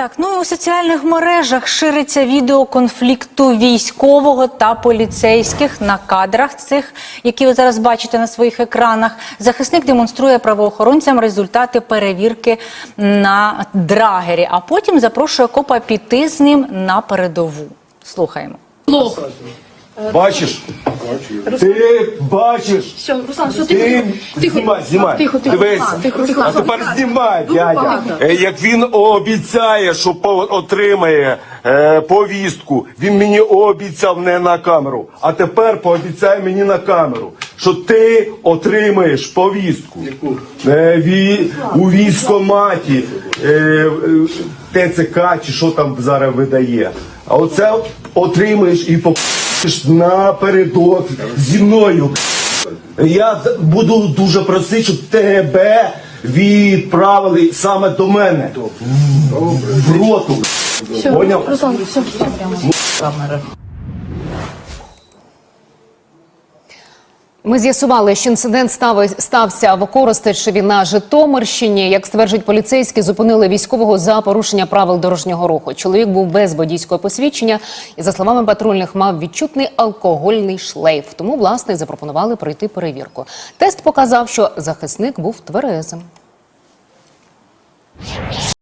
Так, ну і у соціальних мережах шириться відео конфлікту військового та поліцейських на кадрах цих, які ви зараз бачите на своїх екранах. Захисник демонструє правоохоронцям результати перевірки на драгері, а потім запрошує копа піти з ним на передову. Слухаємо. Бачиш? Ти бачиш? Все, Руслан, все, Ти тихо. знімай, знімай. Тихо, тихо. Дивись. Тихо, Руслан. А тепер знімай, дядя. правда. Е, Як він обіцяє, що по- отримає е, повістку, він мені обіцяв не на камеру. А тепер пообіцяє мені на камеру, що ти отримаєш повістку. Е, ві, у військоматі е, е, ТЦК чи що там зараз видає. А оце отримаєш і попадеш напередок зі мною. Я буду дуже просити, щоб тебе відправили саме до мене. В роту. Поняв? Руслан, все, все прямо. Ми з'ясували, що інцидент став, стався в Коростишеві на Житомирщині. Як стверджують поліцейські, зупинили військового за порушення правил дорожнього руху. Чоловік був без водійського посвідчення і, за словами патрульних, мав відчутний алкогольний шлейф. Тому власне запропонували пройти перевірку. Тест показав, що захисник був тверезим.